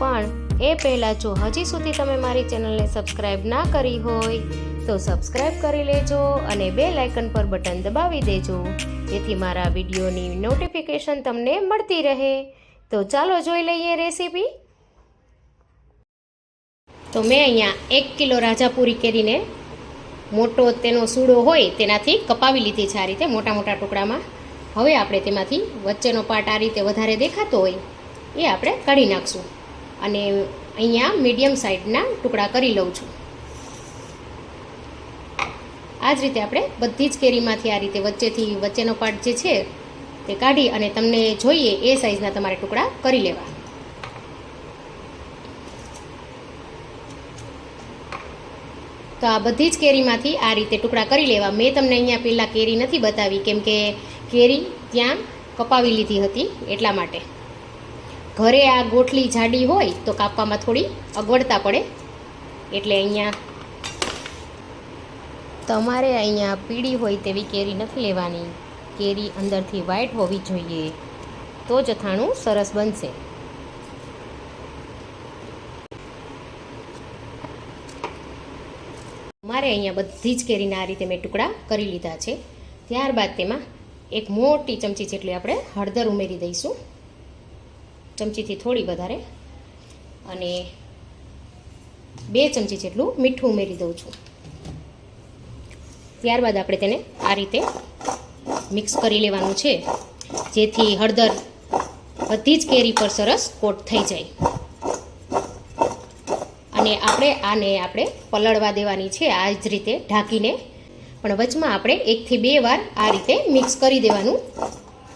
પણ એ પહેલાં જો હજી સુધી તમે મારી ચેનલને સબસ્ક્રાઈબ ના કરી હોય, તો સબસ્ક્રાઈબ કરી લેજો અને બે લાઇકન પર બટન દબાવી દેજો. જેથી મારા વિડીયોની નોટિફિકેશન તમને મળતી રહે. તો ચાલો જોઈ લઈએ રેસીપી. તો મેં અહીંયા એક કિલો રાજાપુરી કેરીને મોટો તેનો સૂડો હોય તેનાથી કપાવી લીધી છે આ રીતે મોટા મોટા ટુકડામાં. હવે આપણે તેમાંથી વચ્ચેનો પાર્ટ આ રીતે વધારે દેખાતો હોય, એ આપણે કાઢી નાખશું. અને અહીંયા મીડિયમ સાઇઝના ટુકડા કરી લઉં છું. આ જ રીતે આપણે બધી જ કેરીમાંથી આ રીતે વચ્ચેથી વચ્ચેનો પાર્ટ જે છે તે કાઢી અને તમને જોઈએ એ સાઇઝના તમારે ટુકડા કરી લેવા. તો આ બધી જ કેરીમાંથી આ રીતે ટુકડા કરી લેવા. મેં તમને અહીંયા પહેલાં કેરી નથી બતાવી, કેમ કે કેરી ત્યાં કપાવી લીધી હતી એટલા માટે. ઘરે આ ગોઠલી જાડી હોય તો કાપવામાં થોડી અગવડતા પડે. એટલે અહીંયા તમારે અહીંયા પીળી હોય તેવી કેરી નથી લેવાની. કેરી અંદરથી વ્હાઈટ હોવી જોઈએ. તો જ અથાણું સરસ બનશે. મારે અહીંયા બધી જ કેરીના આ રીતે મેં ટુકડા કરી લીધા છે. ત્યારબાદ તેમાં એક મોટી ચમચી જેટલી આપણે હળદર ઉમેરી દઈશું. ચમચીથી થોડી વધારે અને બે ચમચી જેટલું મીઠું ઉમેરી દઉં છું. ત્યારબાદ આપણે તેને આ રીતે મિક્સ કરી લેવાનું છે, જેથી હળદર બધી જ કેરી પર સરસ કોટ થઈ જાય. અને આપણે આને આપણે પલળવા દેવાની છે, આ જ રીતે ઢાંકીને. પણ વચમાં આપણે એકથી બે વાર આ રીતે મિક્સ કરી દેવાનું,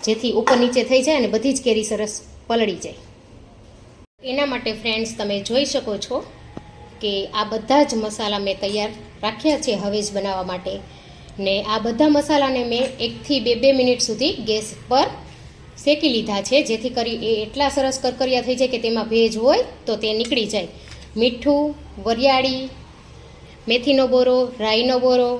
જેથી ઉપર નીચે થઈ જાય અને બધી જ કેરી સરસ પલળી જાય. એના માટે ફ્રેન્ડ્સ તમે જોઈ શકો છો કે આ બધા જ મસાલા મેં તૈયાર રાખ્યા છે હવે જ બનાવવા માટે. ને આ બધા મસાલાને મેં એકથી બે બે મિનિટ સુધી ગેસ પર શેકી લીધા છે, જેથી કરી એ એટલા સરસ કરકરિયા થઈ જાય કે તેમાં ભેજ હોય તો તે નીકળી જાય. મીઠું, વરિયાળી, મેથીનો બોરો, રાઈનો બોરો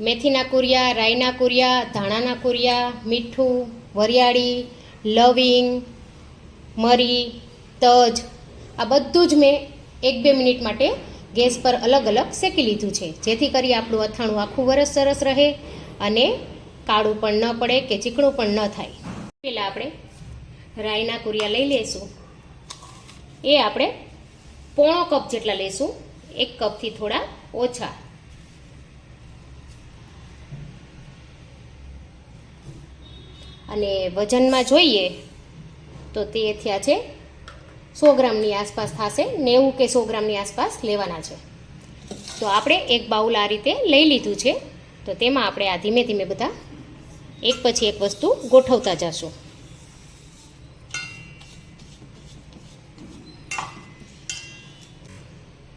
મેથીના કુરિયા, રાઈના કુરિયા, ધાણાના કુરિયા, મીઠું, વરિયાળી, લવિંગ, મરી, તજ, આ બધું જ મેં એક બે મિનિટ માટે ગેસ પર અલગ અલગ શેકી લીધું છે. જેથી કરી આપણું અથાણું આખું વરસ સરસ રહે અને કાળું પણ ન પડે કે ચીકણું પણ ન થાય. પહેલાં આપણે રાઈના કુરિયા લઈ લઈશું. એ આપણે પોણો કપ જેટલા લેશું એક કપથી થોડા ઓછા. અને વજનમાં જોઈએ તો તે થયા છે સો ગ્રામની આસપાસ થશે નેવું કે સો ગ્રામની આસપાસ લેવાના છે. તો આપણે એક બાઉલ આ રીતે લઈ લીધું છે. તો તેમાં આપણે આ ધીમે ધીમે બધા એક પછી એક વસ્તુ ગોઠવતા જશું.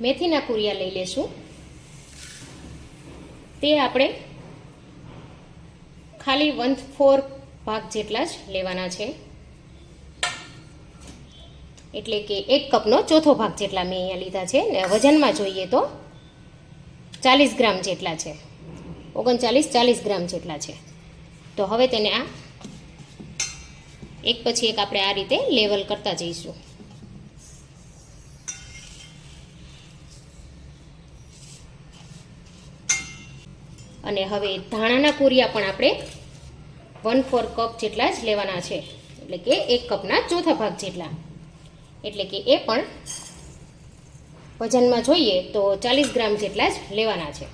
મેથીના કુરિયા લઈ લેશું. તે આપણે ખાલી વન ફોર ભાગ જેટલા જ લેવાના છે. એટલે કે એક કપનો ચોથો ભાગ જેટલા મેં અહીંયા લીધા છે. ને વજનમાં જોઈએ તો ચાલીસ ગ્રામ જેટલા છે. ઓગણચાલીસ, ચાલીસ ગ્રામ જેટલા છે. તો હવે તેને આ એક પછી એક આપણે આ રીતે લેવલ કરતા જઈશું. અને હવે ધાણાના કુરિયા પણ આપણે વન ફોર કપ જેટલા જ લેવાના છે. એટલે કે એક કપના ચોથા ભાગ જેટલા. એટલે કે એ પણ વજનમાં જોઈએ તો ચાલીસ ગ્રામ જેટલા જ લેવાના છે.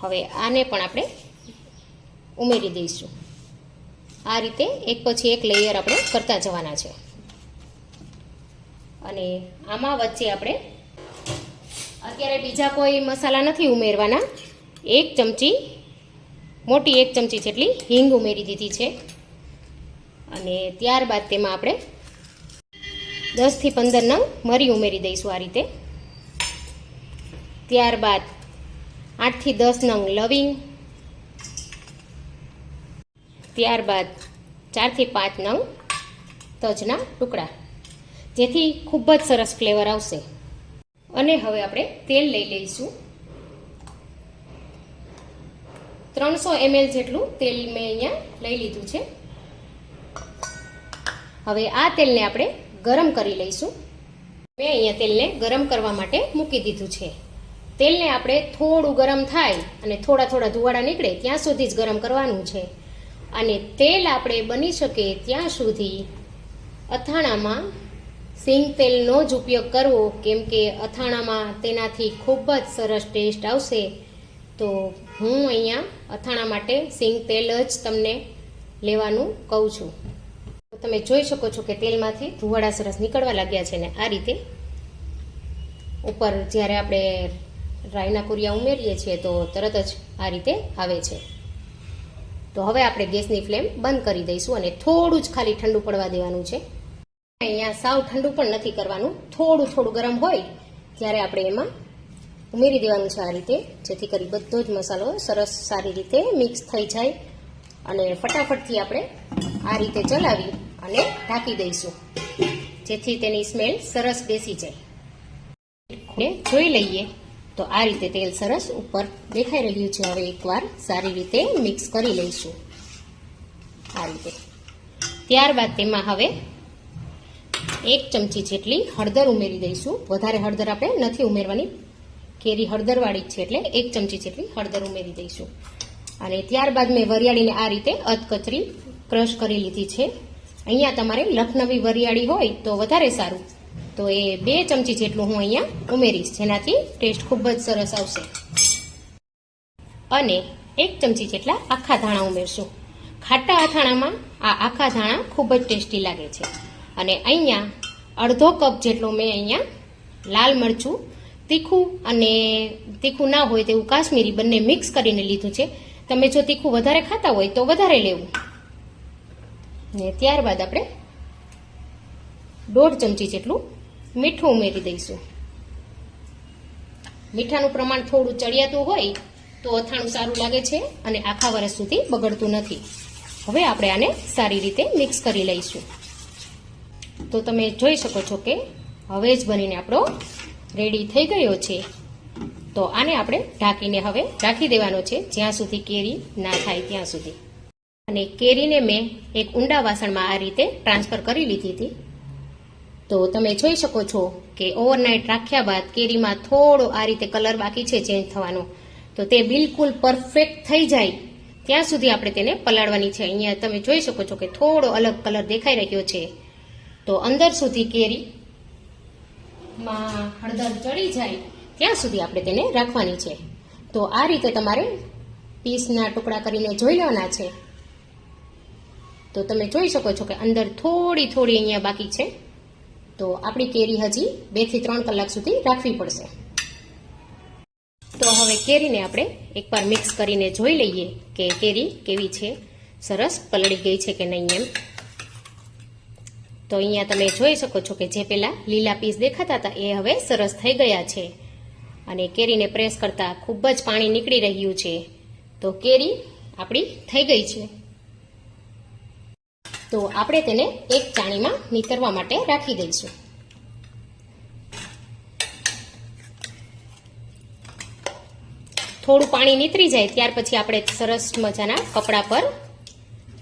હવે આને પણ આપણે ઉમેરી દઈશું. આ રીતે એક પછી એક લેયર આપણે કરતા જવાના છે. અને આમાં વચ્ચે આપણે અત્યારે બીજા કોઈ મસાલા નથી ઉમેરવાના. એક ચમચી, મોટી એક ચમચી જેટલી હિંગ ઉમેરી દીધી છે. અને ત્યારબાદ તેમાં આપણે દસથી પંદર નંગ મરી ઉમેરી દઈશું આ રીતે. ત્યારબાદ આઠથી દસ નંગ લવિંગ. ત્યારબાદ ચારથી પાંચ નંગ તજના ટુકડા. જેથી ખૂબ જ સરસ ફ્લેવર આવશે. અને હવે આપણે તેલ લઈ લઈશું. ત્રણસો એમએલ જેટલું તેલ મેં અહીંયા લઈ લીધું છે. હવે આ તેલને આપણે ગરમ કરી લઈશું. મેં અહીંયા તેલને ગરમ કરવા માટે મૂકી દીધું છે. તેલને આપણે થોડું ગરમ થાય અને થોડા થોડા ધુવાડા નીકળે ત્યાં સુધી જ ગરમ કરવાનું છે. અને તેલ આપણે બની શકે ત્યાં સુધી અથાણામાં સિંગ તેલનો જ ઉપયોગ કરવો કેમ કે અથાણામાં તેનાથી ખૂબ જ સરસ ટેસ્ટ આવશે. તો હું અહીંયા અથાણા માટે સિંગ તેલ જ તમને લેવાનું કહું છું. તમે જોઈ શકો છો કે તેલમાંથી ધુવાડા સરસ નીકળવા લાગ્યા છે ને આ રીતે. ઉપર જ્યારે આપણે રાઈના કુરિયા ઉમેરીએ છીએ તો તરત જ આ રીતે આવે છે. તો હવે આપણે ગેસની ફ્લેમ બંધ કરી દઈશું અને થોડું જ ખાલી ઠંડુ પડવા દેવાનું છે. અહીંયા સાવ ઠંડુ પણ નથી કરવાનું. થોડું થોડું ગરમ હોય ત્યારે આપણે એમાં ઉમેરી દેવાનું છે આ રીતે, જેથી કરી બધો જ મસાલો સરસ સારી રીતે મિક્સ થઈ જાય અને ફટાફટથી આપણે આ રીતે ચલાવી અને ઢાંકી દઈશું, જેથી તેની સ્મેલ સરસ બેસી જાય. જોઈ લઈએ તો આ રીતે તેલ સરસ ઉપર દેખાઈ રહ્યું છે. હવે એકવાર સારી રીતે મિક્સ કરી લઈશું આ રીતે. ત્યારબાદ તેમાં હવે એક ચમચી જેટલી હળદર ઉમેરી દઈશું. વધારે હળદર આપણે નથી ઉમેરવાની. કેરી હળદરવાળી જ છે એટલે એક ચમચી જેટલી હળદર ઉમેરી દઈશું. અને ત્યારબાદ મેં વરિયાળીને આ રીતે અધકચરી ક્રશ કરી લીધી છે. અહીંયા તમારે લખનવી વરિયાળી હોય તો વધારે સારું. તો એ બે ચમચી જેટલું હું અહીંયા ઉમેરીશ, જેનાથી ટેસ્ટ ખૂબ જ સરસ આવશે. અને એક ચમચી જેટલા આખા ધાણા ઉમેરશું. ખાટા અથાણામાં આ આખા ધાણા ખૂબ જ ટેસ્ટી લાગે છે. અને અહીંયા અડધો કપ જેટલો મેં અહીંયા લાલ મરચું, તીખું અને તીખું ના હોય તેવું કાશ્મીરી બંને મિક્સ કરીને લીધું છે. તમે જો તીખું વધારે ખાતા હોય તો વધારે લેવું. ને ત્યારબાદ આપણે દોઢ ચમચી જેટલું મીઠું ઉમેરી દઈશું. મીઠાનું પ્રમાણ થોડું ચડિયાતું હોય તો અથાણું સારું લાગે છે અને આખા વર્ષ સુધી બગડતું નથી. હવે આપણે આને સારી રીતે મિક્સ કરી લઈશું. તો તમે જોઈ શકો છો કે હવે જ બનીને આપણો રેડી થઈ ગયો છે. તો આને આપણે ઢાંકીને હવે રાખી દેવાનો છે, જ્યાં સુધી કેરી ના થાય ત્યાં સુધી. અને કેરીને મેં એક ઊંડા વાસણમાં આ રીતે ટ્રાન્સફર કરી લીધી હતી. તો તમે જોઈ શકો છો કે ઓવરનાઇટ રાખ્યા બાદ કેરીમાં થોડો આ રીતે કલર બાકી છે ચેન્જ થવાનો. તો તે બિલકુલ પરફેક્ટ થઈ જાય. ત્યાં સુધી આપણે તેને પલાળવાની છે. અહીંયા તમે જોઈ શકો છો કે થોડો અલગ કલર દેખાઈ રહ્યો છે. તો અંદર સુધી કેરીમાં હળદર ચડી જાય, ત્યાં સુધી આપણે તેને રાખવાની છે. તો આ રીતે તમારે પીસના ટુકડા કરીને જોઈ લેવાના છે. તો તમે જોઈ શકો છો કે અંદર થોડી થોડી અહીંયા બાકી છે. તો આપણી કેરી હજી બેથી ત્રણ કલાક સુધી રાખવી પડશે. તો હવે કેરીને આપણે એકવાર મિક્સ કરીને જોઈ લઈએ કે કેરી કેવી છે. સરસ પલળી ગઈ છે કે નહીં એમ. તો અહીંયા તમે જોઈ શકો છો કે જે પેલા લીલા પીસ દેખાતા હતા એ હવે સરસ થઈ ગયા છે. અને કેરીને પ્રેસ કરતા ખૂબ જ પાણી નીકળી રહ્યું છે. તો કેરી આપણી થઈ ગઈ છે. તો આપણે તેને એક ચાણીમાં નીતરવા માટે રાખી દઈશું. થોડું પાણી નીતરી જાય ત્યાર પછી આપણે સરસ મજાના કપડા પર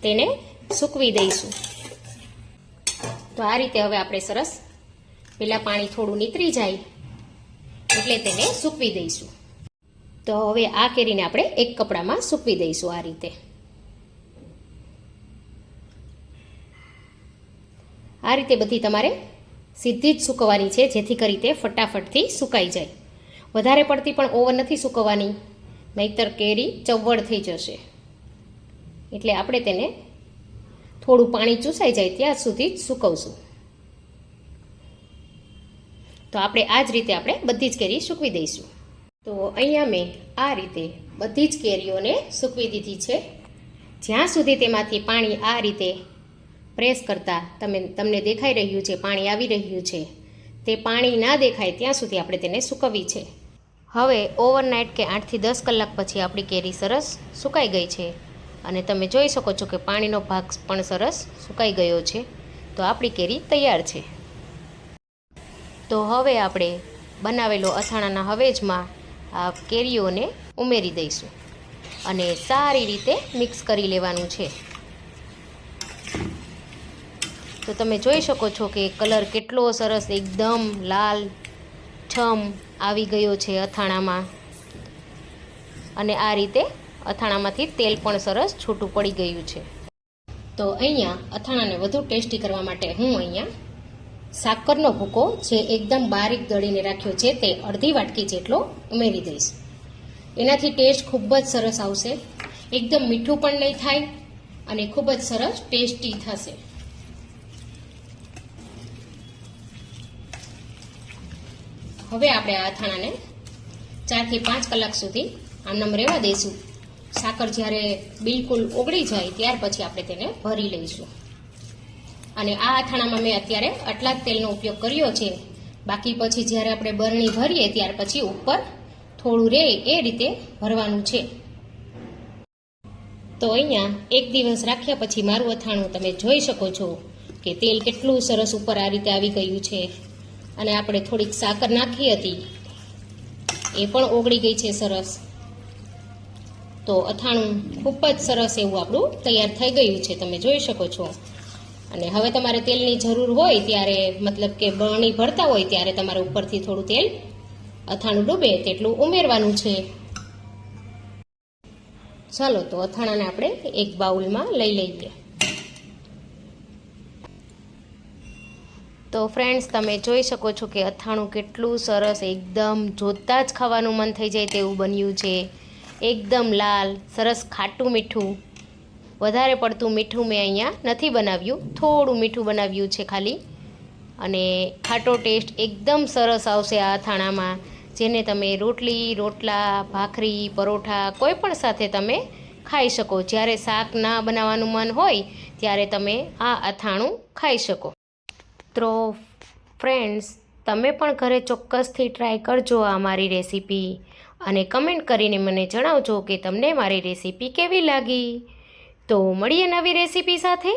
તેને સૂકવી દઈશું. તો આ રીતે હવે આપણે સરસ પેલા પાણી થોડું નીતરી જાય એટલે તેને સૂકવી દઈશું. તો હવે આ કેરીને આપણે એક કપડામાં સૂકવી દઈશું આ રીતે. આ રીતે બધી તમારે સીધી જ સૂકવવાની છે, જેથી કરી તે ફટાફટથી સુકાઈ જાય. વધારે પડતી પણ ઓવર નથી સૂકવવાની, નહીતર કેરી ચવડ થઈ જશે. એટલે આપણે તેને થોડું પાણી ચૂસાઈ જાય ત્યાં સુધી સૂકવશું. તો આપણે આ જ રીતે આપણે બધી જ કેરી સૂકવી દઈશું. તો અહીંયા મેં આ રીતે બધી જ કેરીઓને સૂકવી દીધી છે. જ્યાં સુધી તેમાંથી પાણી આ રીતે પ્રેસ કરતાં તમે, તમને દેખાઈ રહ્યું છે, પાણી આવી રહ્યું છે, તે પાણી ના દેખાય ત્યાં સુધી આપણે તેને સૂકવવી છે. હવે ઓવરનાઇટ કે આઠથી દસ કલાક પછી આપણી કેરી સરસ સુકાઈ ગઈ છે. અને તમે જોઈ શકો છો કે પાણીનો ભાગ પણ સરસ સુકાઈ ગયો છે. તો આપણી કેરી તૈયાર છે. તો હવે આપણે બનાવેલો અથાણાના હવેજમાં આ કેરીઓને ઉમેરી દઈશું અને સારી રીતે મિક્સ કરી લેવાનું છે. તો તમે જોઈ શકો છો કે કલર કેટલો સરસ એકદમ લાલ, છમ આવી ગયો છે અથાણામાં. અને આ રીતે અથાણામાંથી તેલ પણ સરસ છૂટું પડી ગયું છે. તો અહીંયા અથાણાને વધુ ટેસ્ટી કરવા માટે હું અહીંયા સાકરનો ભૂકો જે એકદમ બારીક દળીને રાખ્યો છે તે અડધી વાટકી જેટલો ઉમેરી દઈશ. એનાથી ટેસ્ટ ખૂબ જ સરસ આવશે. એકદમ મીઠું પણ નહીં થાય અને ખૂબ જ સરસ ટેસ્ટી થશે. હવે આપણે આ અથાણાને ચારથી પાંચ કલાક સુધી આમનામ રહેવા દઈશું. સાકર જ્યારે બિલકુલ ઓગળી જાય ત્યાર પછી આપણે તેને ભરી લઈશું. અને આ અથાણામાં મેં અત્યારે આટલા જ તેલનો ઉપયોગ કર્યો છે. બાકી પછી જ્યારે આપણે બરણી ભરીએ ત્યાર પછી ઉપર થોડું રહે એ રીતે ભરવાનું છે. તો અહીંયા એક દિવસ રાખ્યા પછી મારું અથાણું તમે જોઈ શકો છો કે તેલ કેટલું સરસ ઉપર આ રીતે આવી ગયું છે. અને આપણે થોડીક સાકર નાખી હતી. એ પણ ઓગળી ગઈ છે સરસ. તો અથાણું ખૂબ જ સરસ એવું આપણું તૈયાર થઈ ગયું છે, તમે જોઈ શકો છો. અને હવે તમારે તેલની જરૂર હોય ત્યારે, મતલબ કે બરણી ભરતા હોય ત્યારે તમારે ઉપરથી થોડું તેલ અથાણું ડૂબે તેટલું ઉમેરવાનું છે. ચાલો, તો અથાણાને આપણે એક બાઉલમાં લઈ લઈએ. તો ફ્રેન્ડ્સ તમે જોઈ શકો છો કે અથાણું કેટલું સરસ એકદમ જોતાં જ ખાવાનું મન થઈ જાય તેવું બન્યું છે. એકદમ લાલ, સરસ ખાટું મીઠું. વધારે પડતું મીઠું મેં અહીંયા નથી બનાવ્યું. થોડું મીઠું બનાવ્યું છે ખાલી. અને ખાટો ટેસ્ટ એકદમ સરસ આવશે આ અથાણામાં. જેને તમે રોટલી, રોટલા, ભાખરી, પરોઠા કોઈ પણ સાથે તમે ખાઈ શકો. જ્યારે શાક ના બનાવવાનું મન હોય, ત્યારે તમે આ અથાણું ખાઈ શકો. તો ફ્રેન્ડ્સ, તમે પણ ઘરે ચોક્કસથી ટ્રાય કરજો આ મારી રેસીપી. અને કમેન્ટ કરીને મને જણાવજો કે તમને મારી રેસીપી કેવી લાગી. તો મળીએ નવી રેસીપી સાથે.